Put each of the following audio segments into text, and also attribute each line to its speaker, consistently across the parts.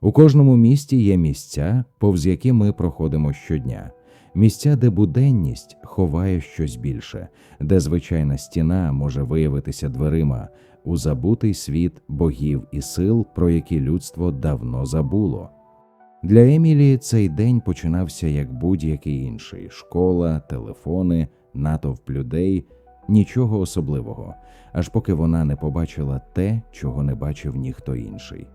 Speaker 1: У кожному місті є місця, повз які ми проходимо щодня, місця, де буденність ховає щось більше, де звичайна стіна може виявитися дверима у забутий світ богів і сил, про які людство давно забуло. Для Емілі цей день починався як будь-який інший: школа, телефони, натовп людей, нічого особливого, аж поки вона не побачила те, чого не бачив ніхто інший.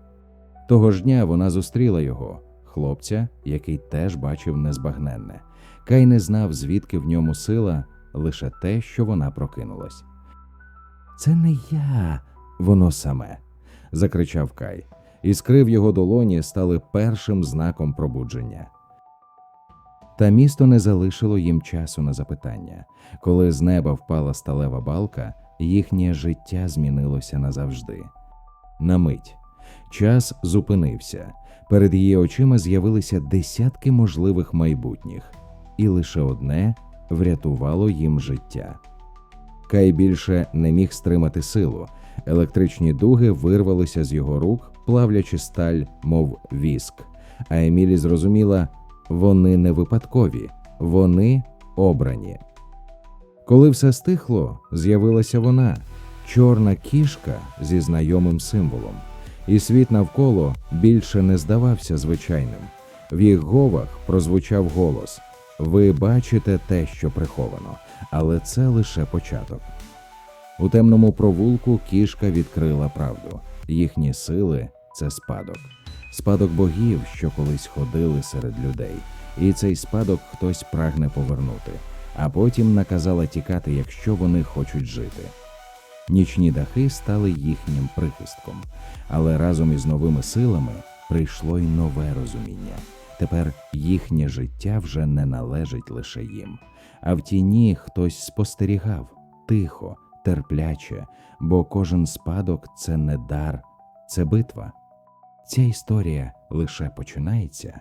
Speaker 1: Того ж дня вона зустріла його, хлопця, який теж бачив незбагненне. Кай не знав, звідки в ньому сила, лише те, що вона прокинулась. Це не я, воно саме. закричав Кай. Іскри в його долоні стали першим знаком пробудження. Та місто не залишило їм часу на запитання. Коли з неба впала сталева балка, їхнє життя змінилося назавжди. На мить час зупинився. Перед її очима з'явилися десятки можливих майбутніх, і лише одне врятувало їм життя. Кай більше не міг стримати силу. Електричні дуги вирвалися з його рук, плавлячи сталь, мов віск. А Емілі зрозуміла, вони не випадкові, вони обрані. Коли все стихло, з'явилася вона чорна кішка зі знайомим символом, і світ навколо більше не здавався звичайним. В їх говах прозвучав голос: Ви бачите те, що приховано, але це лише початок. У темному провулку кішка відкрила правду. Їхні сили це спадок, спадок богів, що колись ходили серед людей, і цей спадок хтось прагне повернути, а потім наказала тікати, якщо вони хочуть жити. Нічні дахи стали їхнім прихистком, але разом із новими силами прийшло й нове розуміння. Тепер їхнє життя вже не належить лише їм, а в тіні хтось спостерігав тихо, терпляче, бо кожен спадок це не дар, це битва. Ця історія лише починається,